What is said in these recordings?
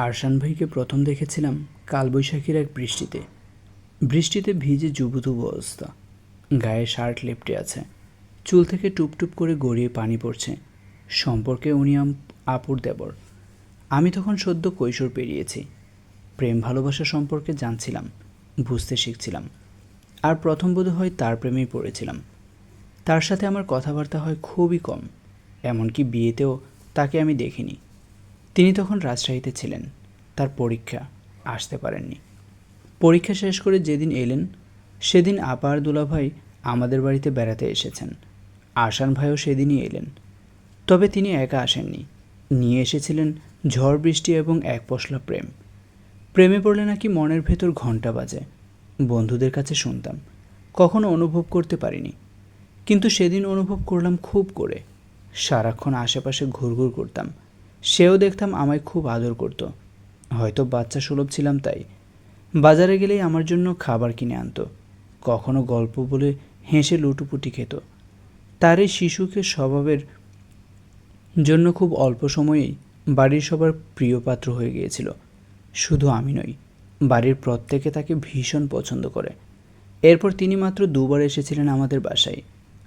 আরশান ভাইকে প্রথম দেখেছিলাম কালবৈশাখীর এক বৃষ্টিতে। বৃষ্টিতে ভিজে জুবুথুবু অবস্থা। গায়ে শার্ট লেপটে আছে। চুল থেকে টুপটুপ করে গড়িয়ে পানি পড়ছে। সম্পর্কে উনি আপুর দেবর। আমি তখন সদ্য কৈশোর পেরিয়েছি। প্রেম ভালোবাসা সম্পর্কে জানছিলাম, বুঝতে শিখছিলাম। আর প্রথম বোধ হয় তার প্রেমেই পড়েছিলাম। তার সাথে আমার কথাবার্তা হয় খুবই কম, এমনকি বিয়েতেও তাকে আমি দেখিনি। তিনি তখন রাজশাহীতে ছিলেন। তার পরীক্ষা আসতে পারেননি। পরীক্ষা শেষ করে যেদিন এলেন, সেদিন আপার দুলাভাই আমাদের বাড়িতে বেড়াতে এসেছেন। আসান ভাইও সেদিনই এলেন। তবে তিনি একা আসেননি। নিয়ে এসেছিলেন ঝড় বৃষ্টি এবং এক পশলা প্রেম। প্রেমে পড়লে নাকি মনের ভেতর ঘণ্টা বাজে। বন্ধুদের কাছে শুনতাম। কখনো অনুভব করতে পারিনি। কিন্তু সেদিন অনুভব করলাম খুব করে। সারাক্ষণ আশেপাশে ঘুরঘুর করতাম। সেও দেখতাম আমায় খুব আদর করতো। হয়তো বাচ্চা সুলভ ছিলাম তাই। বাজারে গেলেই আমার জন্য খাবার কিনে আনতো। কখনো গল্প বলে হেসে লুটুপুটি খেত। তার এই শিশুকে স্বভাবের জন্য খুব অল্প সময়েই বাড়ির সবার প্রিয় পাত্র হয়ে গিয়েছিল। শুধু আমি নই, বাড়ির প্রত্যেকে তাকে ভীষণ পছন্দ করে। এরপর তিনি মাত্র দুবার এসেছিলেন আমাদের বাসায়।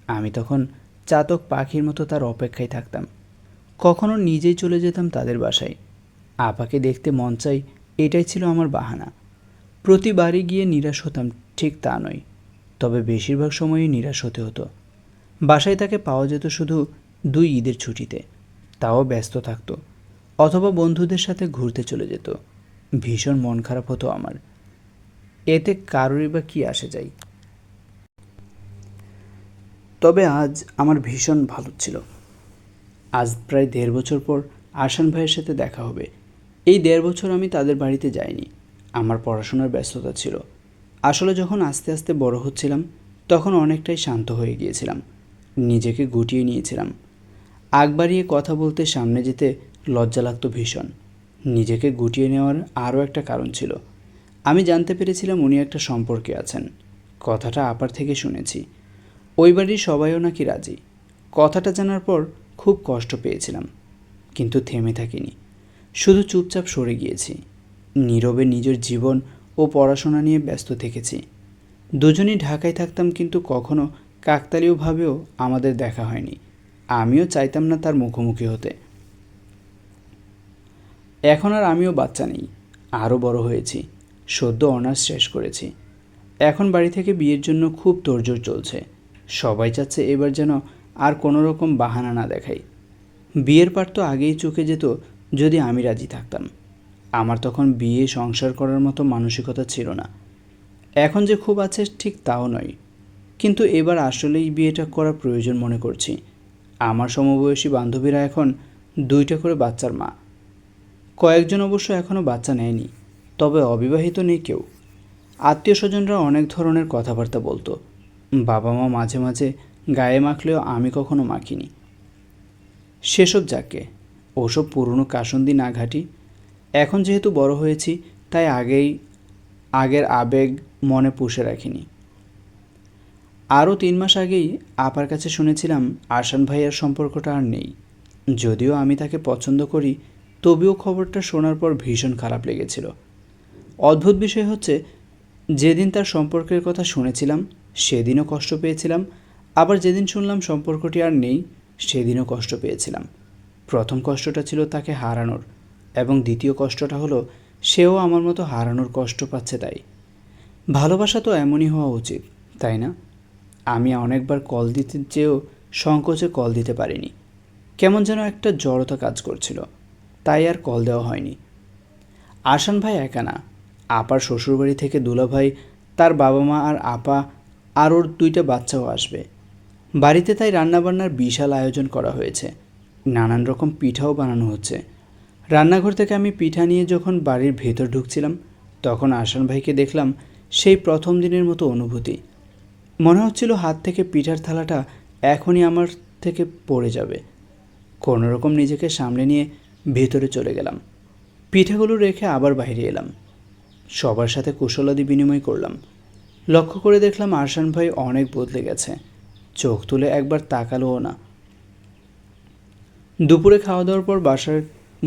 আমি তখন চাতক পাখির মতো তার অপেক্ষায় থাকতাম। কখনো নিজেই চলে যেতাম তাদের বাসায়। আপাকে দেখতে মন চাই, এটাই ছিল আমার বাহানা। প্রতিবারই গিয়ে নিরাশ হতাম, ঠিক তা নয়। তবে বেশিরভাগ সময়ই নিরাশ হতে হতো। বাসায় তাকে পাওয়া যেত শুধু দুই ঈদের ছুটিতে। তাও ব্যস্ত থাকত, অথবা বন্ধুদের সাথে ঘুরতে চলে যেত। ভীষণ মন খারাপ হতো আমার। এতে কারোরই বা কী আসে যায়। তবে আজ আমার ভীষণ ভালো ছিল। আজ প্রায় দেড় বছর পর আসান ভাইয়ের সাথে দেখা হবে। এই দেড় বছর আমি তাদের বাড়িতে যাইনি। আমার পড়াশোনার ব্যস্ততা ছিল। আসলে যখন আস্তে আস্তে বড় হচ্ছিলাম, তখন অনেকটাই শান্ত হয়ে গিয়েছিলাম। নিজেকে গুটিয়ে নিয়েছিলাম। আগ বাড়িয়ে কথা বলতে সামনে যেতে লজ্জা লাগতো ভীষণ। নিজেকে গুটিয়ে নেওয়ার আরও একটা কারণ ছিল। আমি জানতে পেরেছিলাম উনি একটা সম্পর্কে আছেন। কথাটা আপার থেকে শুনেছি। ওই বাড়ির সবাইও নাকি রাজি। কথাটা জানার পর খুব কষ্ট পেয়েছিলাম, কিন্তু থেমে থাকিনি। শুধু চুপচাপ সরে গিয়েছি। নীরবে নিজের জীবন ও পড়াশোনা নিয়ে ব্যস্ত থেকেছি। দুজনই ঢাকায় থাকতাম কিন্তু কখনো কাকতালীয়ভাবেও আমাদের দেখা হয়নি। আমিও চাইতাম না তার মুখোমুখি হতে। এখন আর আমিও বাচ্চা নেই, আরও বড় হয়েছি, সদ্য অনার্স শেষ করেছি। এখন বাড়ি থেকে বিয়ের জন্য খুব তোড়জোড় চলছে। সবাই চাচ্ছে এবার যেন আর কোনো রকম বাহানা না দেখাই। বিয়ের পার তো আগেই চোখে যেত যদি আমি রাজি থাকতাম। আমার তখন বিয়ে, সংসার করার মতো মানসিকতা ছিল না। এখন যে খুব আছে ঠিক তাও নয়। কিন্তু এবার আসলেই বিয়েটা করা প্রয়োজন মনে করছি। আমার সমবয়সী বান্ধবীরা এখন দুইটা করে বাচ্চার মা। কয়েকজন অবশ্য এখনও বাচ্চা নেয়নি, তবে অবিবাহিত নেই কেউ। আত্মীয় স্বজনরা অনেক ধরনের কথাবার্তা বলতো। বাবা মা মাঝে মাঝে গায়ে মাখলেও আমি কখনো মাখিনি। সেসব যাকে, ওসব পুরনো কাসন্দি না ঘাটি এখন যেহেতু বড় হয়েছি, তাই আগেই, আগের আবেগ মনে পুষে রাখিনি। আরও তিন মাস আগেই আপার কাছে শুনেছিলাম আসান ভাইয়ার সম্পর্কটা আর নেই। যদিও আমি তাকে পছন্দ করি, তবুও খবরটা শোনার পর ভীষণ খারাপ লেগেছিল। অদ্ভুত বিষয় হচ্ছে, যেদিন তার সম্পর্কের কথা শুনেছিলাম, সেদিনও কষ্ট পেয়েছিলাম আবার যেদিন শুনলাম সম্পর্কটি আর নেই, সেদিনও কষ্ট পেয়েছিলাম। প্রথম কষ্টটা ছিল তাকে হারানোর এবং দ্বিতীয় কষ্টটা হলো সেও আমার মতো হারানোর কষ্ট পাচ্ছে তাই। ভালোবাসা তো এমনই হওয়া উচিত, তাই না? আমি অনেকবার কল দিতে চেয়েও সংকোচে কল দিতে পারিনি। কেমন যেন একটা জড়তা কাজ করছিল, তাই আর কল দেওয়া হয়নি। আসান ভাই একা না, আপার শ্বশুরবাড়ি থেকে দুলাভাই, তার বাবা মা আর আপা, আর ওর দুইটা বাচ্চাও আসবে। বাড়িতে তাই রান্নাবান্নার বিশাল আয়োজন করা হয়েছে। নানান রকম পিঠাও বানানো হচ্ছে। রান্নাঘর থেকে আমি পিঠা নিয়ে যখন বাড়ির ভেতর ঢুকছিলাম, তখন আসান ভাইকে দেখলাম সেই প্রথম দিনের মতো অনুভূতি। মনে হচ্ছিল হাত থেকে পিঠার থালাটা এখনই আমার থেকে পড়ে যাবে। কোনো রকম নিজেকে সামনে নিয়ে ভেতরে চলে গেলাম। পিঠাগুলো রেখে আবার বাইরে এলাম। সবার সাথে কুশলাদি বিনিময় করলাম। লক্ষ্য করে দেখলাম আরশান ভাই অনেক বদলে গেছে। চোখ তুলে একবার তাকালোও না। দুপুরে খাওয়া দাওয়ার পর বাসার,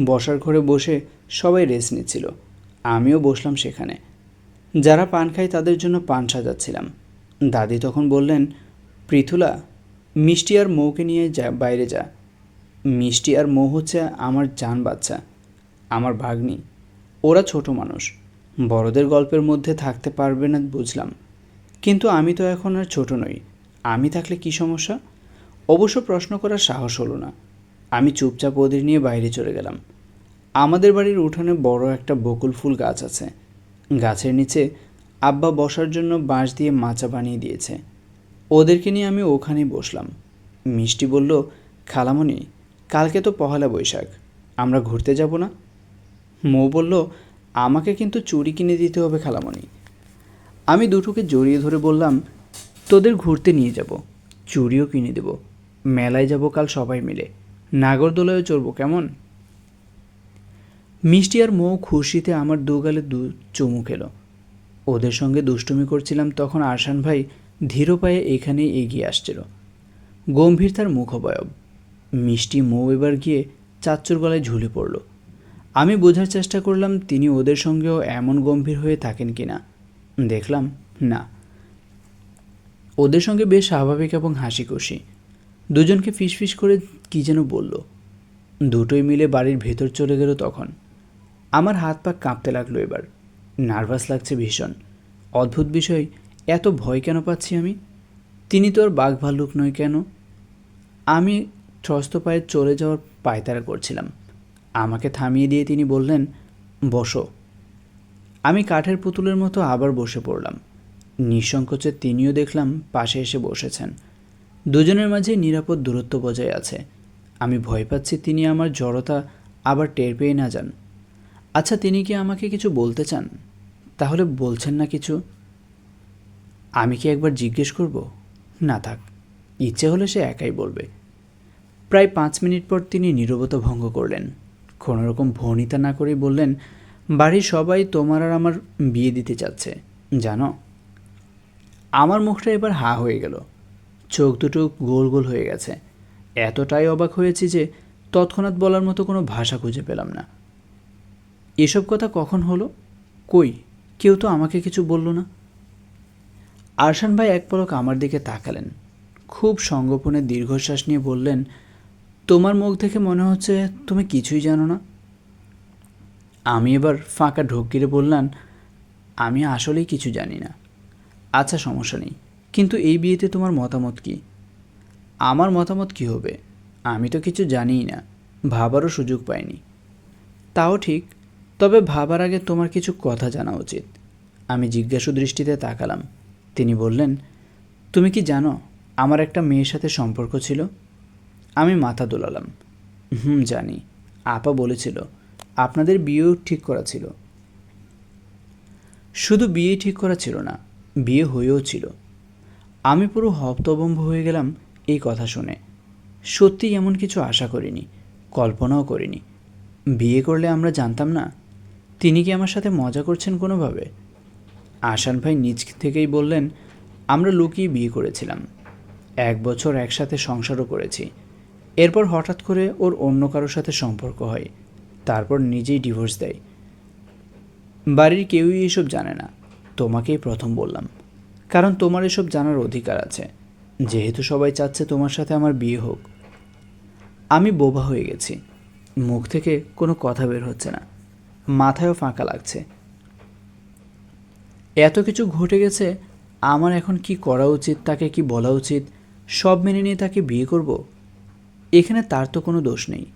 বসার ঘরে বসে সবাই রেস্ট নিচ্ছিল। আমিও বসলাম সেখানে। যারা পান খায় তাদের জন্য পান সাজাচ্ছিলাম। দাদি তখন বললেন, পৃথুলা, মিষ্টি আর মৌকে নিয়ে যা, বাইরে যা। মিষ্টি আর মৌ হচ্ছে আমার জান বাচ্চা, আমার ভাগ্নি। ওরা ছোট মানুষ। বড়দের গল্পের মধ্যে থাকতে পারবে না বুঝলাম। কিন্তু আমি তো এখন আর ছোট নই। আমি থাকলে কি সমস্যা? অবশ্য প্রশ্ন করার সাহস হলো না। আমি চুপচাপ ওদের নিয়ে বাইরে চলে গেলাম। আমাদের বাড়ির উঠানে বড় একটা বকুল ফুল গাছ আছে। গাছের নিচে আব্বা বসার জন্য বাঁশ দিয়ে মাচা বানিয়ে দিয়েছে। ওদেরকে নিয়ে আমি ওখানেই বসলাম। মিষ্টি বলল, খালামণি, কালকে তো পহেলা বৈশাখ, আমরা ঘুরতে যাব না? মৌ বলল, আমাকে কিন্তু চুরি কিনে দিতে হবে খালামণি। আমি দুটোকে জড়িয়ে ধরে বললাম তোদের ঘুরতে নিয়ে যাব, চুড়িও কিনে দেব। মেলায় যাব কাল সবাই মিলে। নাগরদোলায়ও চড়বো, কেমন? মিষ্টি আর মৌ খুশিতে আমার দুগালে দু চুমু খেলো। ওদের সঙ্গে দুষ্টুমি করছিলাম তখন আরশান ভাই ধীর পায়ে এখানে এগিয়ে আসছিল। গম্ভীর তার মুখবয়ব। মিষ্টি মৌ এবার গিয়ে চাচ্চুর গলায় ঝুলে পড়ল। আমি বোঝার চেষ্টা করলাম তিনি ওদের সঙ্গেও এমন গম্ভীর হয়ে থাকেন কি না দেখলাম, না। ওদের সঙ্গে বেশ স্বাভাবিক এবং হাসি খুশি দুজনকে ফিসফিস করে কী যেন বলল। দুটোই মিলে বাড়ির ভেতর চলে গেল তখন। আমার হাত পা কাঁপতে লাগল এবার। নার্ভাস লাগছে ভীষণ। অদ্ভুত বিষয়, এত ভয় কেন পাচ্ছি আমি? তিনি তো আর বাঘ ভাল্লুক নয় কেন? আমি ত্রস্ত পায়ে চলে যাওয়ার পায়তারা করছিলাম। আমাকে থামিয়ে দিয়ে তিনি বললেন, বসো। আমি কাঠের পুতুলের মতো আবার বসে পড়লাম। নিঃসংকোচে তিনিও দেখলাম পাশে এসে বসেছেন। দুজনের মাঝে নিরাপদ দূরত্ব বজায় আছে। আমি ভয় পাচ্ছি তিনি আমার জড়তা আবার টের পেয়ে না যান। আচ্ছা তিনি কি আমাকে কিছু বলতে চান? তাহলে বলছেন না কিছু। আমি কি একবার জিজ্ঞেস করব? না থাক, ইচ্ছে হলে সে একাই বলবে। প্রায় পাঁচ মিনিট পর তিনি নীরবতা ভঙ্গ করলেন। কোনোরকম ভনিতা না করেই বললেন, বাড়ির সবাই তোমার আর আমার বিয়ে দিতে চাচ্ছে জানো? আমার মুখটা এবার হা হয়ে গেল। চোখ দুটো গোল গোল হয়ে গেছে। এতটাই অবাক হয়েছি যে তৎক্ষণাৎ বলার মতো কোনো ভাষা খুঁজে পেলাম না। এসব কথা কখন হলো? কই? কেউ তো আমাকে কিছু বলল না। আরশান ভাই এক পলক আমার দিকে তাকালেন। খুব সঙ্গোপনে দীর্ঘশ্বাস নিয়ে বললেন, তোমার মুখ দেখে মনে হচ্ছে তুমি কিছুই জানো না? আমি এবার ফাঁকা ঢোক গিরে বললাম, আমি আসলেই কিছু জানি না। আচ্ছা সমস্যা নেই। কিন্তু এই বিয়েতে তোমার মতামত কি? আমার মতামত কি হবে? আমি তো কিছু জানিই না। ভাবারও সুযোগ পাইনি। তাও ঠিক, তবে ভাবার আগে তোমার কিছু কথা জানা উচিত। আমি জিজ্ঞাসু দৃষ্টিতে তাকালাম। তিনি বললেন, তুমি কি জানো, আমার একটা মেয়ের সাথে সম্পর্ক ছিল? আমি মাথা দোলালাম। হুম, জানি। আপা বলেছিল, আপনাদের বিয়েও ঠিক করা ছিল। শুধু বিয়ে ঠিক করা ছিল না বিয়ে হয়েও ছিল। আমি পুরো হপ্তবম্ব হয়ে গেলাম এই কথা শুনে। সত্যিই এমন কিছু আশা করিনি, কল্পনাও করিনি। বিয়ে করলে আমরা জানতাম না, তিনি কি আমার সাথে মজা করছেন কোনোভাবে? আশান ভাই নিজ থেকেই বললেন, আমরা লুকিয়ে বিয়ে করেছিলাম। এক বছর একসাথে সংসারও করেছি। এরপর হঠাৎ করে ওর অন্য কারোর সাথে সম্পর্ক হয়। তারপর নিজেই ডিভোর্স দেয়। বাড়ির কেউই এসব জানে না। তোমাকেই প্রথম বললাম। কারণ তোমার এসব জানার অধিকার আছে। যেহেতু সবাই চাচ্ছে তোমার সাথে আমার বিয়ে হোক। আমি বোবা হয়ে গেছি। মুখ থেকে কোনো কথা বের হচ্ছে না। মাথায়ও ফাঁকা লাগছে। এত কিছু ঘটে গেছে, আমার এখন কি করা উচিত, তাকে কি বলা উচিত, সব মেনে নিয়ে তাকে বিয়ে করব? এখানে তার তো কোনো দোষ নেই।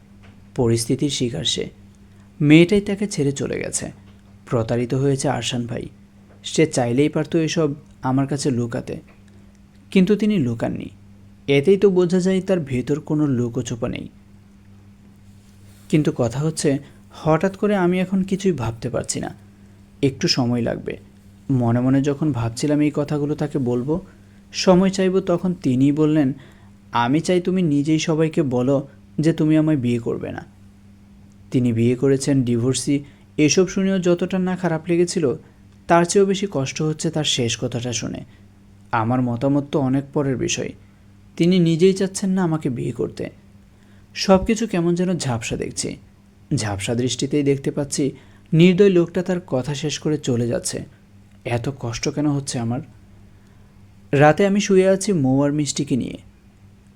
পরিস্থিতির শিকার সে। মেয়েটাই তাকে ছেড়ে চলে গেছে। প্রতারিত হয়েছে আরশান ভাই। সে চাইলেই পারতো এসব আমার কাছে লুকাতে। কিন্তু তিনি লুকাননি। এতেই তো বোঝা যায় তার ভেতর কোনো লুকোচোপা নেই। কিন্তু কথা হচ্ছে, হঠাৎ করে আমি এখন কিছুই ভাবতে পারছি না। একটু সময় লাগবে। মনে মনে যখন ভাবছিলাম এই কথাগুলো তাকে বলব, সময় চাইব তখন তিনিই বললেন, আমি চাই তুমি নিজেই সবাইকে বলো যে তুমি আমায় বিয়ে করবে না। তিনি বিয়ে করেছেন, ডিভোর্সি, এসব শুনেও যতটা না খারাপ লেগেছিল তার চেয়েও বেশি কষ্ট হচ্ছে তার শেষ কথাটা শুনে। আমার মতামত তো অনেক পরের বিষয়। তিনি নিজেই চাচ্ছেন না আমাকে বিয়ে করতে। সব কিছু কেমন যেন ঝাপসা দেখছি। ঝাপসা দৃষ্টিতেই দেখতে পাচ্ছি নির্দয় লোকটা তার কথা শেষ করে চলে যাচ্ছে। এত কষ্ট কেন হচ্ছে আমার? রাতে আমি শুয়ে আছি মৌ আর মিষ্টিকে নিয়ে।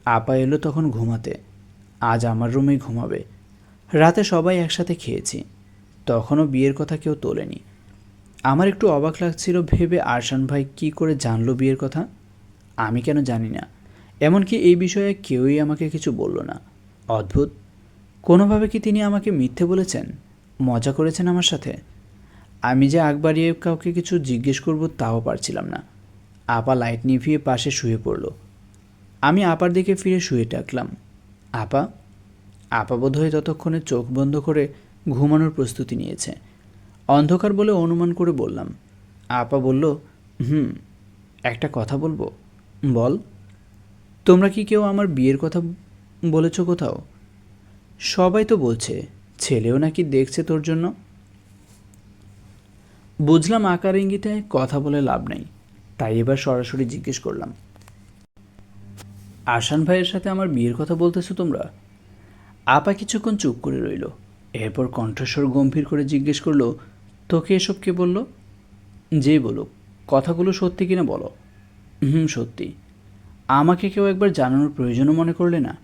আপা এলো তখন ঘুমাতে। আজ আমার রুমেই ঘুমাবে। রাতে সবাই একসাথে খেয়েছি। তখনও বিয়ের কথা কেউ তোলেনি। আমার একটু অবাক লাগছিল ভেবে আরশান ভাই কি করে জানলো বিয়ের কথা? আমি কেন জানি না। এমনকি এই বিষয়ে কেউই আমাকে কিছু বলল না। অদ্ভুত। কোনোভাবে কি তিনি আমাকে মিথ্যে বলেছেন? মজা করেছেন আমার সাথে? আমি যে আগ বাড়িয়ে কাউকে কিছু জিজ্ঞেস করব তাও পারছিলাম না। আপা লাইট নিভিয়ে পাশে শুয়ে পড়ল। আমি আপার দিকে ফিরে শুয়ে ডাকলাম। আপা? আপা বোধহয় ততক্ষণে চোখ বন্ধ করে ঘুমানোর প্রস্তুতি নিয়েছে। অন্ধকার বলে অনুমান করে বললাম। আপা বলল, হুম, একটা কথা বলব। বল। তোমরা কি কেউ আমার বিয়ের কথা বলেছ কোথাও? সবাই তো বলছে, ছেলেও নাকি দেখছে তোর জন্য? বুঝলাম আকার ইঙ্গিতে কথা বলে লাভ নেই। তাই এবার সরাসরি জিজ্ঞেস করলাম আসান ভাইয়ের সাথে আমার বিয়ের কথা বলতেছো তোমরা? আপা কিছুক্ষণ চুপ করে রইল। এরপর কণ্ঠস্বর গম্ভীর করে জিজ্ঞেস করল তোকে এসব কে বলল? যে বলুক, কথাগুলো সত্যি কিনা বলো। হুম, সত্যি। আমাকে কেউ একবার জানানোর প্রয়োজনও মনে করলে না।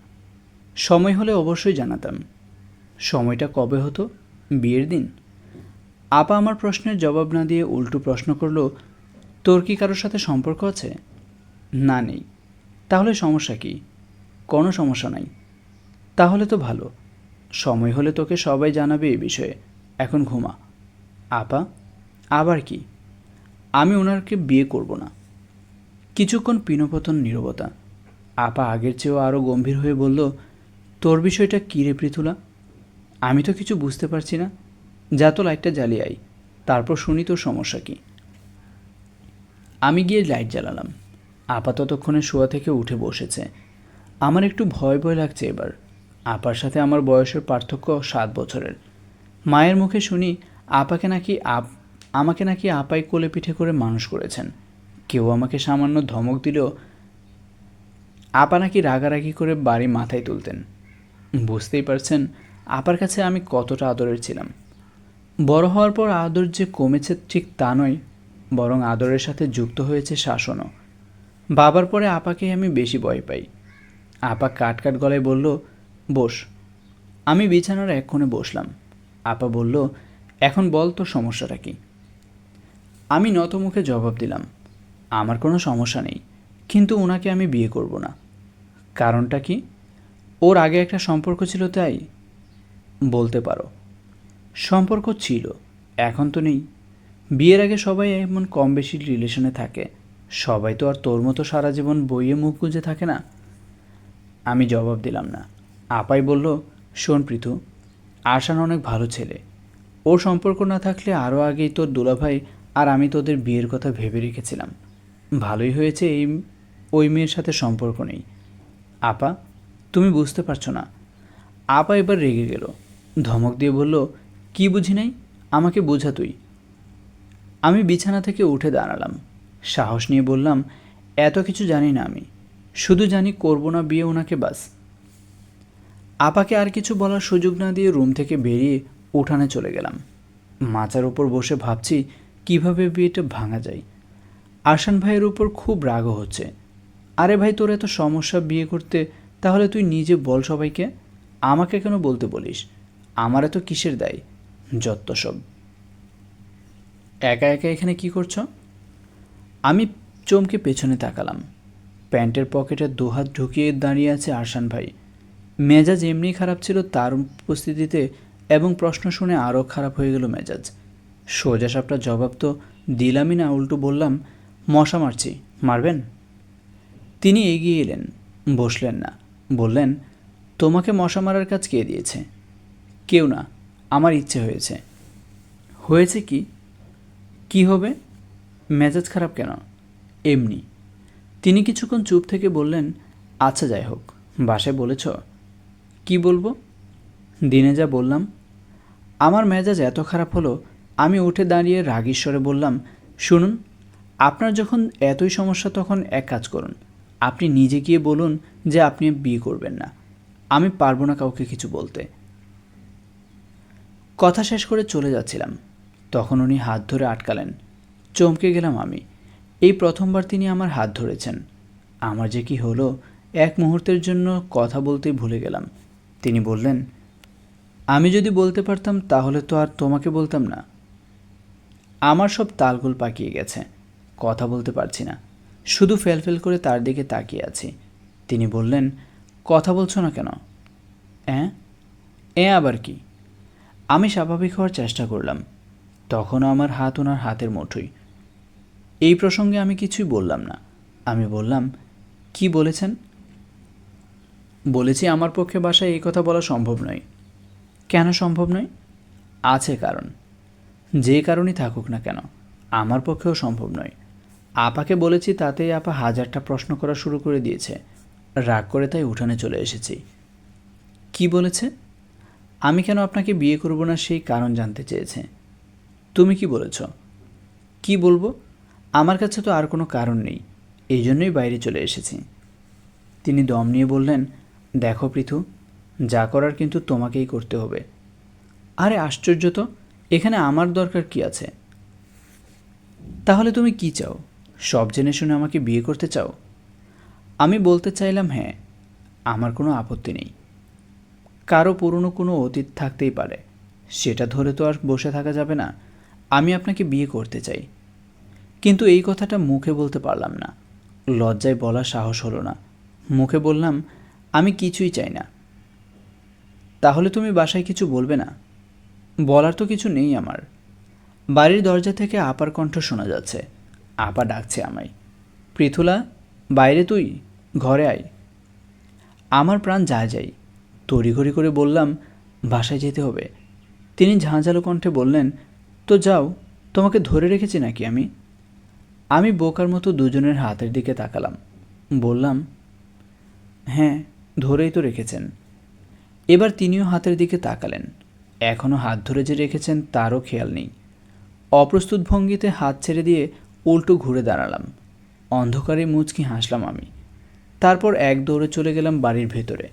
সময় হলে অবশ্যই জানাতাম। সময়টা কবে হতো? বিয়ের দিন? আপা আমার প্রশ্নের জবাব না দিয়ে উল্টো প্রশ্ন করল, তোর কি কারোর সাথে সম্পর্ক আছে? না, নেই। তাহলে সমস্যা কি? কোনো সমস্যা নাই। তাহলে তো ভালো। সময় হলে তোকে সবাই জানাবে এই বিষয়ে। এখন ঘুমা। আপা, আবার কি? আমি ওনারকে বিয়ে করব না। কিছুক্ষণ পিনপতন নীরবতা। আপা আগের চেয়েও আরও গম্ভীর হয়ে বলল, তোর বিষয়টা কী রে পৃথুলা? আমি তো কিছু বুঝতে পারছি না। যা তো লাইটটা জ্বালিয়ে আই তারপর শুনি তোর সমস্যা কী। আমি গিয়ে লাইট জ্বালালাম। আপা ততক্ষণে শোয়া থেকে উঠে বসেছে। আমার একটু ভয় ভয় লাগছে এবার। আপার সাথে আমার বয়সের পার্থক্য সাত বছরের। মায়ের মুখে শুনি আপাকে নাকি আপ আমাকে নাকি আপাই কোলে পিঠে করে মানুষ করেছেন। কেউ আমাকে সামান্য ধমক দিলেও আপা নাকি রাগারাগি করে বাড়ি মাথায় তুলতেন। বুঝতেই পারছেন, আপার কাছে আমি কতটা আদরের ছিলাম। বড় হওয়ার পর আদর যে কমেছে ঠিক তা নয়, বরং আদরের সাথে যুক্ত হয়েছে শাসনও। বাবার পরে আপাকে আমি বেশি ভয় পাই। আপা কাট কাট গলায় বলল, বস। আমি বিছানার এক কোণে বসলাম। আপা বলল এখন বল তোর সমস্যাটা কি? আমি নত মুখে জবাব দিলাম, আমার কোনো সমস্যা নেই, কিন্তু ওনাকে আমি বিয়ে করব না। কারণটা কি? ওর আগে একটা সম্পর্ক ছিল তাই? বলতে পারো। সম্পর্ক ছিল, এখন তো নেই। বিয়ের আগে সবাই এমন কম বেশি রিলেশনে থাকে, সবাই তো আর তোর মতো সারা জীবন বইয়ে মুখ গুঁজে থাকে না। আমি জবাব দিলাম না। আপাই বলল, শোন পৃথু আশান অনেক ভালো ছেলে ওর সম্পর্ক না থাকলে আরও আগেই তোর দুলাভাই আর আমি তোদের বিয়ের কথা ভেবে রেখেছিলাম। ভালোই হয়েছে এই ওই মেয়ের সাথে সম্পর্ক নেই। আপা, তুমি বুঝতে পারছ না। আপা এবার রেগে গেল। ধমক দিয়ে বলল, কি বুঝি নাই? আমাকে বোঝা তুই। আমি বিছানা থেকে উঠে দাঁড়ালাম। সাহস নিয়ে বললাম, এত কিছু জানি না আমি। শুধু জানি করব না বিয়ে ওনাকে বাস। আপাকে আর কিছু বলার সুযোগ না দিয়ে রুম থেকে বেরিয়ে উঠানে চলে গেলাম। মাচার উপর বসে ভাবছি, কীভাবে বিয়েটা ভাঙা যায়? আসান ভাইয়ের উপর খুব রাগও হচ্ছে। আরে ভাই, তোর এত সমস্যা বিয়ে করতে, তাহলে তুই নিজে বল সবাইকে। আমাকে কেন বলতে বলিস? আমার এত কিসের দায়? যত্ত সব। একা একা এখানে কি করছ? আমি চমকে পেছনে তাকালাম। প্যান্টের পকেটে দুহাত ঢুকিয়ে দাঁড়িয়ে আছে আরশান ভাই। মেজাজ এমনি খারাপ ছিল তার উপস্থিতিতে এবং প্রশ্ন শুনে আরও খারাপ হয়ে গেল মেজাজ। সোজা সাপটা জবাব তো দিলামই না, উল্টো বললাম, মশা মারছি, মারবেন? তিনি এগিয়ে এলেন, বসলেন না, বললেন, তোমাকে মশা মারার কাজ কে দিয়েছে? কেউ না, আমার ইচ্ছে হয়েছে। হয়েছে কি? কি হবে? মেজাজ খারাপ কেন? এমনি। তিনি কিছুক্ষণ চুপ থেকে বললেন আচ্ছা যাই হোক, বাসায় বলেছ? কি বলব? দিনে যা বললাম আমার মেজাজ এত খারাপ হলো, আমি উঠে দাঁড়িয়ে রাগীশ্বরে বললাম, শুনুন, আপনার যখন এতই সমস্যা তখন এক কাজ করুন। আপনি নিজে গিয়ে বলুন যে আপনি বিয়ে করবেন না। আমি পারব না কাউকে কিছু বলতে। কথা শেষ করে চলে যাচ্ছিলাম। তখন উনি হাত ধরে আটকালেন। চমকে গেলাম আমি। এই প্রথমবার তিনি আমার হাত ধরেছেন। আমার যে কি হলো, এক মুহূর্তের জন্য কথা বলতেই ভুলে গেলাম। তিনি বললেন আমি যদি বলতে পারতাম, তাহলে তো আর তোমাকে বলতাম না। আমার সব তালগোল পাকিয়ে গেছে, কথা বলতে পারছি না। শুধু ফেলফেল করে তার দিকে তাকিয়ে আছি। তিনি বললেন, কথা বলছো না কেন? অ্যাঁ? এ আবার কি? আমি স্বাভাবিক হওয়ার চেষ্টা করলাম। তখনও আমার হাত ওনার হাতের মুঠোই এই প্রসঙ্গে আমি কিছুই বললাম না। আমি বললাম, কি বলেছেন? বলেছি, আমার পক্ষে বাসায় এই কথা বলা সম্ভব নয়। কেন সম্ভব নয়? আছে কারণ। যে কারণই থাকুক না কেন, আমার পক্ষেও সম্ভব নয়। আপাকে বলেছি তাতেই আপা হাজারটা প্রশ্ন করা শুরু করে দিয়েছে। রাগ করে তাই উঠানে চলে এসেছি। কি বলেছে? আমি কেন আপনাকে বিয়ে করব না সেই কারণ জানতে চেয়েছে। তুমি কি বলেছ? কি বলব? আমার কাছে তো আর কোনো কারণ নেই। এই জন্যই বাইরে চলে এসেছি। তিনি দম নিয়ে বললেন, দেখো পৃথু যা করার কিন্তু তোমাকেই করতে হবে। আরে আশ্চর্য তো, এখানে আমার দরকার কি আছে? তাহলে তুমি কি চাও? সব জেনে শুনে আমাকে বিয়ে করতে চাও? আমি বলতে চাইলাম হ্যাঁ আমার কোনো আপত্তি নেই। কারও পুরনো কোনো অতীত থাকতেই পারে। সেটা ধরে তো আর বসে থাকা যাবে না। আমি আপনাকে বিয়ে করতে চাই। কিন্তু এই কথাটা মুখে বলতে পারলাম না। লজ্জায় বলার সাহস হলো না। মুখে বললাম, আমি কিছুই চাই না। তাহলে তুমি বাসায় কিছু বলবে না? বলার তো কিছু নেই আমার। বাড়ির দরজা থেকে আপার কণ্ঠ শোনা যাচ্ছে। আপা ডাকছে আমায়। পৃথুলা, বাইরে তুই? ঘরে আয়। আমার প্রাণ যায় যাই তড়িঘড়ি করে বললাম, বাসায় যেতে হবে। তিনি ঝাঁঝালো কণ্ঠে বললেন, তো যাও, তোমাকে ধরে রেখেছি নাকি আমি? আমি বোকার মতো দুজনের হাতের দিকে তাকালাম। বললাম হ্যাঁ ধরেই তো রেখেছেন। এবার তিনিও হাতের দিকে তাকালেন। এখনও হাত ধরে যে রেখেছেন তারও খেয়াল নেই। অপ্রস্তুত ভঙ্গিতে হাত ছেড়ে দিয়ে উল্টো ঘুরে দাঁড়ালাম। অন্ধকারে মুচকি হাসলাম আমি। তারপর এক দৌড়ে চলে গেলাম বাড়ির ভেতরে।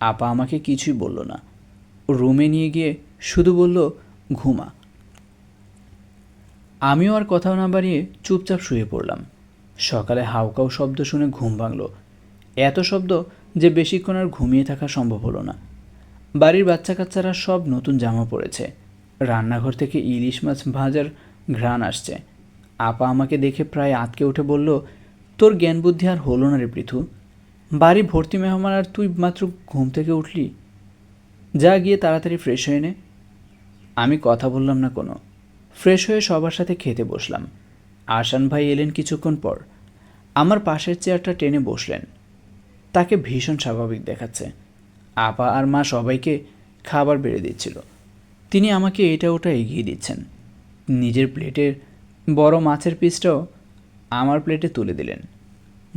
আপা আমাকে কিছুই বলল না। রুমে নিয়ে গিয়ে শুধু বলল, ঘুমা। আমিও আর কথা না বাড়িয়ে চুপচাপ শুয়ে পড়লাম। সকালে হাউকাউ শব্দ শুনে ঘুম ভাঙল। এত শব্দ যে বেশিক্ষণ আর ঘুমিয়ে থাকা সম্ভব হলো না। বাড়ির বাচ্চা কাচ্চারা সব নতুন জামা পরেছে। রান্নাঘর থেকে ইলিশ মাছ ভাজার ঘ্রাণ আসছে। আপা আমাকে দেখে প্রায় আতকে উঠে বলল, তোর জ্ঞান বুদ্ধি আর হলো না রে পৃথু। বাড়ি ভর্তি মেহমান আর তুই মাত্র ঘুম থেকে উঠলি। যা গিয়ে তাড়াতাড়ি ফ্রেশ হয়ে নে। আমি কথা বললাম না কোনো। ফ্রেশ হয়ে সবার সাথে খেতে বসলাম। আসান ভাই এলেন কিছুক্ষণ পর। আমার পাশের চেয়ারটা টেনে বসলেন। তাকে ভীষণ স্বাভাবিক দেখাচ্ছে। আপা আর মা সবাইকে খাবার বেড়ে দিচ্ছিল। তিনি আমাকে এটা ওটা এগিয়ে দিচ্ছেন। নিজের প্লেটের বড় মাছের পিসটাও আমার প্লেটে তুলে দিলেন।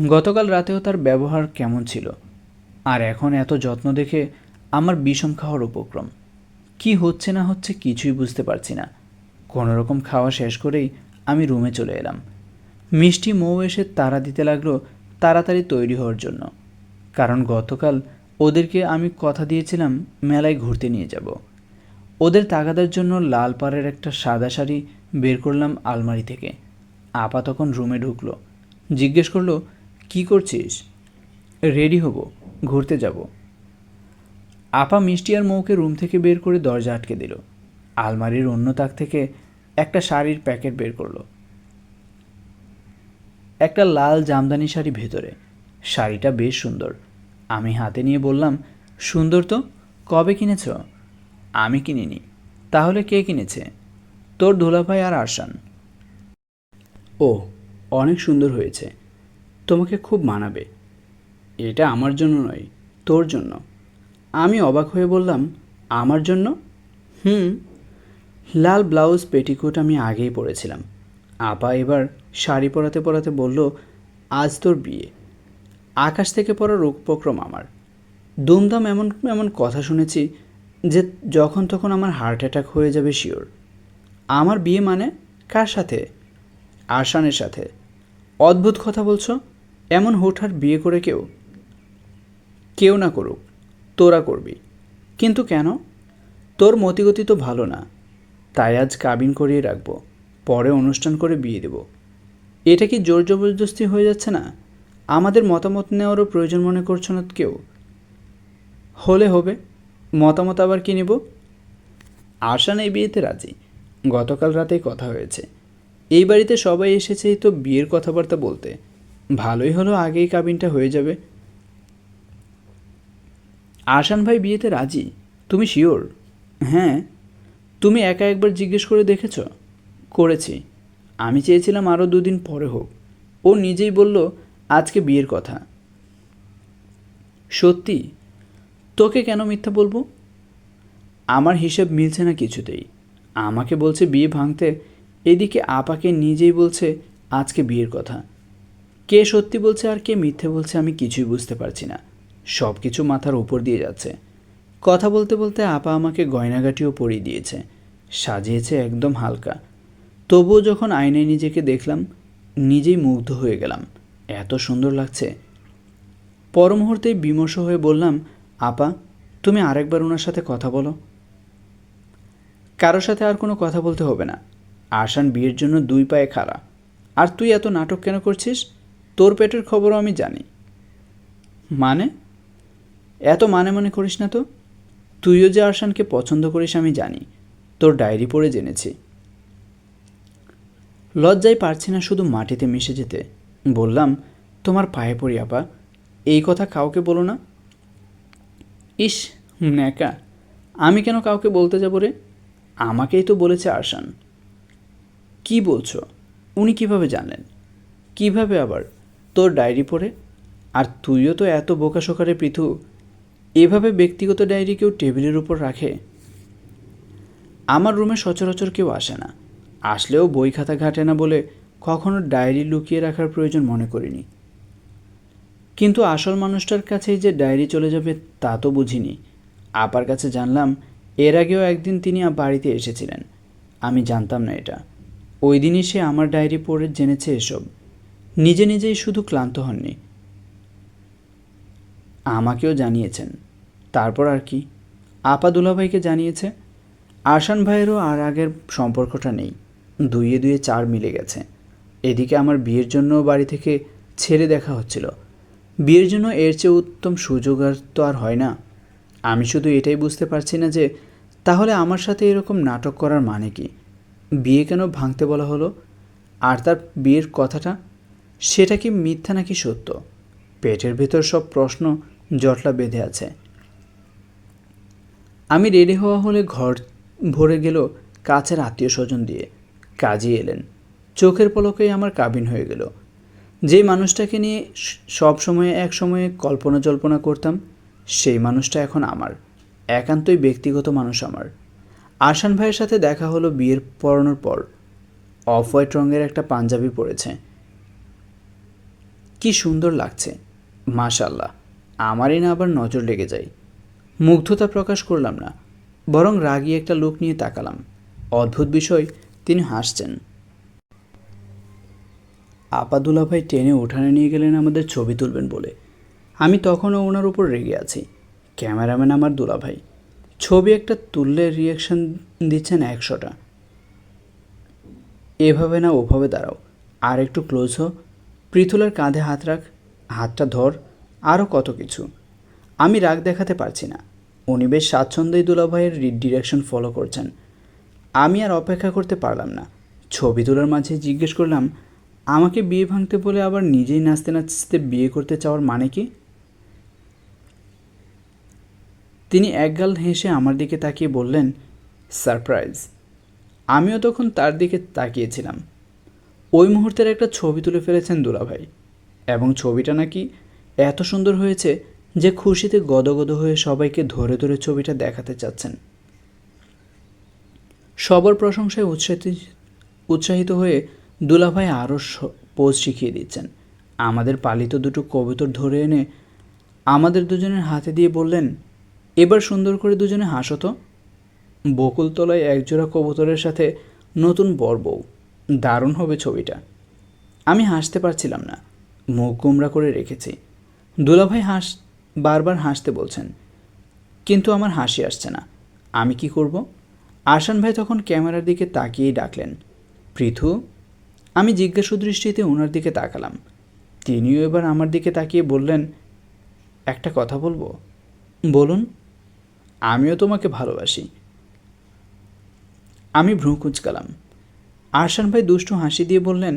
গতকাল রাতেও তার ব্যবহার কেমন ছিল? আর এখন এত যত্ন দেখে আমার বিষম খাওয়ার উপক্রম। কি হচ্ছে না হচ্ছে কিছুই বুঝতে পারছি না। কোনো রকম খাওয়া শেষ করেই আমি রুমে চলে এলাম। মিষ্টি মৌ এসে তারা দিতে লাগল তাড়াতাড়ি তৈরি হওয়ার জন্য। কারণ গতকাল ওদেরকে আমি কথা দিয়েছিলাম, মেলায় ঘুরতে নিয়ে যাব। ওদের তাগাদার জন্য লাল পাড়ের একটা সাদা শাড়ি বের করলাম আলমারি থেকে। আপা তখন রুমে ঢুকলো। জিজ্ঞেস করল, কি করছিস? রেডি হব, ঘুরতে যাব। আপা মিষ্টি আর মৌকে রুম থেকে বের করে দরজা আটকে দিল। আলমারির অন্য তাক থেকে একটা শাড়ির প্যাকেট বের করল। একটা লাল জামদানি শাড়ি ভেতরে। শাড়িটা বেশ সুন্দর। আমি হাতে নিয়ে বললাম, সুন্দর তো, কবে কিনেছ? আমি কিনিনি। তাহলে কে কিনেছে? তোর দোলাভাই আর আরশান। ও অনেক সুন্দর হয়েছে। তোমাকে খুব মানাবে। এটা আমার জন্য নয়, তোর জন্য। আমি অবাক হয়ে বললাম, আমার জন্য? হুম। লাল ব্লাউজ, পেটিকোট আমি আগেই পরেছিলাম। আপা এবার শাড়ি পরাতে পরাতে বলল, আজ তোর বিয়ে। আকাশ থেকে পড়ার উপক্রম আমার। দুমদাম এমন এমন কথা শুনেছি যে যখন তখন আমার হার্ট অ্যাটাক হয়ে যাবে শিওর আমার বিয়ে মানে কার সাথে? আসানের সাথে। অদ্ভুত কথা বলছো? এমন হুটহাট বিয়ে করে কেউ? কেউ না করুক, তোরা করবি। কিন্তু কেন? তোর মতিগতি তো ভালো না। তাই আজ কাবিন করিয়ে রাখব, পরে অনুষ্ঠান করে বিয়ে দেব। এটা কি জোর জবরদস্তি হয়ে যাচ্ছে না? আমাদের মতামত নেওয়ারও প্রয়োজন মনে করছ না কেউ? হলে হবে। মতামত আবার কি নেব? আশান এই বিয়েতে রাজি। গতকাল রাতেই কথা হয়েছে। এই বাড়িতে সবাই এসেছেই তো বিয়ের কথাবার্তা বলতে। ভালোই হলো আগেই কাবিনটা হয়ে যাবে। আশান ভাই বিয়েতে রাজি? তুমি শিওর হ্যাঁ। তুমি একা একবার জিজ্ঞেস করে দেখেছ? করেছি। আমি চেয়েছিলাম আরও দুদিন পরে হোক। ও নিজেই বলল আজকে বিয়ের কথা। সত্যি? তোকে কেন মিথ্যা বলব? আমার হিসেব মিলছে না কিছুতেই। আমাকে বলছে বিয়ে ভাঙতে, এদিকে আপাকে নিজেই বলছে আজকে বিয়ের কথা। কে সত্যি বলছে আর কে মিথ্যে বলছে আমি কিছুই বুঝতে পারছি না। সব কিছু মাথার উপর দিয়ে যাচ্ছে। কথা বলতে বলতে আপা আমাকে গয়নাগাটিও পরিয়ে দিয়েছে। সাজিয়েছে একদম হালকা। তবুও যখন আয়নায় নিজেকে দেখলাম, নিজেই মুগ্ধ হয়ে গেলাম। এত সুন্দর লাগছে। পর মুহূর্তেই বিমর্ষ হয়ে বললাম, আপা, তুমি আরেকবার ওনার সাথে কথা বলো। কারোর সাথে আর কোনো কথা বলতে হবে না। আসান বিয়ের জন্য দুই পায়ে খাড়া। আর তুই এত নাটক কেন করছিস? তোর পেটের খবরও আমি জানি। মানে? এত মানে মনে করিস না তো? তুইও যে আরশানকে পছন্দ করিস আমি জানি। তোর ডায়েরি পড়ে জেনেছি। লজ্জায় পারছি না শুধু মাটিতে মিশে যেতে। বললাম, তোমার পায়ে পড়ি, আপা। এই কথা কাউকে বলো না। ইস, ন্যাকা, আমি কেন কাউকে বলতে যাব রে? আমাকেই তো বলেছে আরশান। কি বলছো? উনি কীভাবে জানলেন? কীভাবে আবার? তোর ডায়েরি পড়ে? আর তুইও তো এত বোকাশোকারে পৃথু, এভাবে ব্যক্তিগত ডায়েরি কেউ টেবিলের উপর রাখে? আমার রুমে সচরাচর কেউ আসে না। আসলেও বই খাতা ঘাটে না বলে কখনো ডায়েরি লুকিয়ে রাখার প্রয়োজন মনে করিনি। কিন্তু আসল মানুষটার কাছেই যে ডায়েরি চলে যাবে তা তো বুঝিনি। আপার কাছে জানলাম, এর আগেও একদিন তিনি বাড়িতে এসেছিলেন। আমি জানতাম না এটা। ওই দিনই সে আমার ডায়েরি পড়ে জেনেছে এসব। নিজে নিজেই শুধু ক্লান্ত হননি। আমাকেও জানিয়েছেন। তারপর আর কি? আপা দুলাভাইকে জানিয়েছে? আসান ভাইয়েরও আর আগের সম্পর্কটা নেই। দুইয়ে দুয়ে চার মিলে গেছে। এদিকে আমার বিয়ের জন্য বাড়ি থেকে ছেড়ে দেখা হচ্ছিল। বিয়ের জন্য এর চেয়ে উত্তম সুযোগ আর তো আর হয় না। আমি শুধু এটাই বুঝতে পারছি না যে, তাহলে আমার সাথে এরকম নাটক করার মানে কি? বিয়ে কেন ভাঙতে বলা হলো? আর তার বিয়ের কথাটা? সেটা কি মিথ্যা নাকি সত্য? পেটের ভেতর সব প্রশ্ন জটলা বেঁধে আছে। আমি রেডি হওয়া হলে ঘর ভরে গেল কাছের আত্মীয় স্বজন দিয়ে। কাজী এলেন। চোখের পলকেই আমার কাবিন হয়ে গেল। যে মানুষটাকে নিয়ে সব সময়ে এক সময়ে কল্পনা জল্পনা করতাম, সেই মানুষটা এখন আমার, একান্তই ব্যক্তিগত মানুষ আমার। আসান ভাইয়ের সাথে দেখা হলো বিয়ের পড়ানোর পর। অফ হোয়াইট রঙের একটা পাঞ্জাবি পরেছে। কি সুন্দর লাগছে মাশাল্লাহ আমারই না আবার নজর লেগে যায়। মুগ্ধতা প্রকাশ করলাম না, বরং রাগী একটা লোক নিয়ে তাকালাম। অদ্ভুত বিষয়, তিনি হাসছেন। আপাদুলা ভাই টেনে উঠানে নিয়ে গেলেন আমাদের ছবি তুলবেন বলে। আমি তখনও ওনার উপর রেগে আছি। ক্যামেরাম্যান আমার দুলাভাই ছবি একটা তুললে রিয়াকশন দিচ্ছেন একশোটা। এভাবে না ওভাবে দাঁড়াও। আর একটু ক্লোজ হো পৃথুলার কাঁধে হাত রাখ। হাতটা ধর। আরও কত কিছু। আমি রাগ দেখাতে পারছি না। উনি বেশ স্বাচ্ছন্দ্যই দুলাভাইয়ের ডিরেকশন ফলো করছেন। আমি আর অপেক্ষা করতে পারলাম না। ছবি তোলার মাঝে জিজ্ঞেস করলাম আমাকে বিয়ে ভাঙতে বলে আবার নিজেই নাচতে নাচতে বিয়ে করতে চাওয়ার মানে কি? তিনি একগাল হেসে আমার দিকে তাকিয়ে বললেন, সারপ্রাইজ। আমিও তখন তার দিকে তাকিয়েছিলাম। ওই মুহূর্তের একটা ছবি তুলে ফেলেছেন দুলাভাই এবং ছবিটা নাকি এত সুন্দর হয়েছে যে খুশিতে গদগদ হয়ে সবাইকে ধরে ধরে ছবিটা দেখাতে চাচ্ছেন। সবার প্রশংসায় উৎসাহিত উৎসাহিত হয়ে দুলাভাই আরও পোজ শিখিয়ে দিচ্ছেন। আমাদের পালিত দুটো কবুতর ধরে এনে আমাদের দুজনের হাতে দিয়ে বললেন, এবার সুন্দর করে দুজনে হাসো তো। বকুলতলায় একজোড়া কবুতরের সাথে নতুন বর বউ। দারুণ হবে ছবিটা। আমি হাসতে পারছিলাম না। মুখ গোমরা করে রেখেছি। দুলাভাই হাস, বারবার হাসতে বলছেন, কিন্তু আমার হাসি আসছে না। আমি কি করব? আসান ভাই তখন ক্যামেরার দিকে তাকিয়েই ডাকলেন, পৃথু আমি জিজ্ঞাসু দৃষ্টিতে ওনার দিকে তাকালাম। তিনিও এবার আমার দিকে তাকিয়ে বললেন, একটা কথা বলব? বলুন। আমিও তোমাকে ভালোবাসি। আমি ভ্রু কুচকালাম। আরশান ভাই দুষ্টু হাসি দিয়ে বললেন,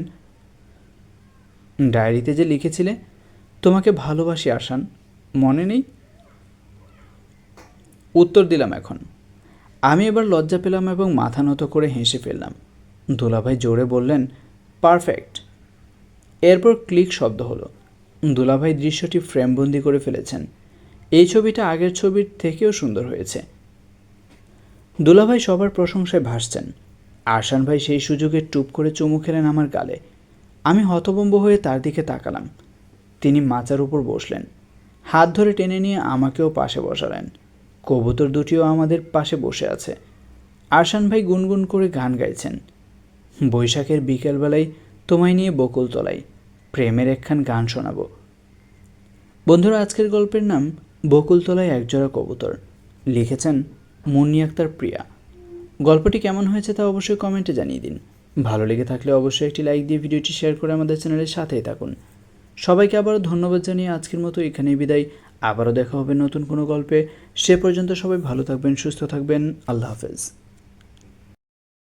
ডায়েরিতে যে লিখেছিলে, তোমাকে ভালোবাসি আরশান মনে নেই? উত্তর দিলাম এখন। আমি এবার লজ্জা পেলাম এবং মাথা নত করে হেসে ফেললাম। দোলাভাই জোরে বললেন পারফেক্ট। এরপর ক্লিক শব্দ হলো। দুলাভাই দৃশ্যটি ফ্রেমবন্দি করে ফেলেছেন। এই ছবিটা আগের ছবির থেকেও সুন্দর হয়েছে। দুলাভাই সবার প্রশংসায় ভাসছেন। আরশান ভাই সেই সুযোগে টুপ করে চুমু খেলেন আমার গালে। আমি হতবম্ব হয়ে তার দিকে তাকালাম। তিনি মাচার উপর বসলেন। হাত ধরে টেনে নিয়ে আমাকেও পাশে বসালেন। কবুতর দুটিও আমাদের পাশে বসে আছে। আরশান ভাই গুনগুন করে গান গাইছেন। বৈশাখের বিকেলবেলায় তোমায় নিয়ে বকুল তলায় প্রেমের একখান গান শোনাবো। বন্ধুরা, আজকের গল্পের নাম বকুলতলায় একজোড়া কবুতর। লিখেছেন মুন্নি আক্তার প্রিয়া। গল্পটি কেমন হয়েছে তা অবশ্যই কমেন্টে জানিয়ে দিন। ভালো লেগে থাকলে অবশ্যই একটি লাইক দিয়ে ভিডিওটি শেয়ার করে আমাদের চ্যানেলের সাথেই থাকুন। সবাইকে আবারও ধন্যবাদ জানিয়ে আজকের মতো এখানেই বিদায়। আবারও দেখা হবে নতুন কোনো গল্পে। সে পর্যন্ত সবাই ভালো থাকবেন, সুস্থ থাকবেন। আল্লাহ হাফেজ।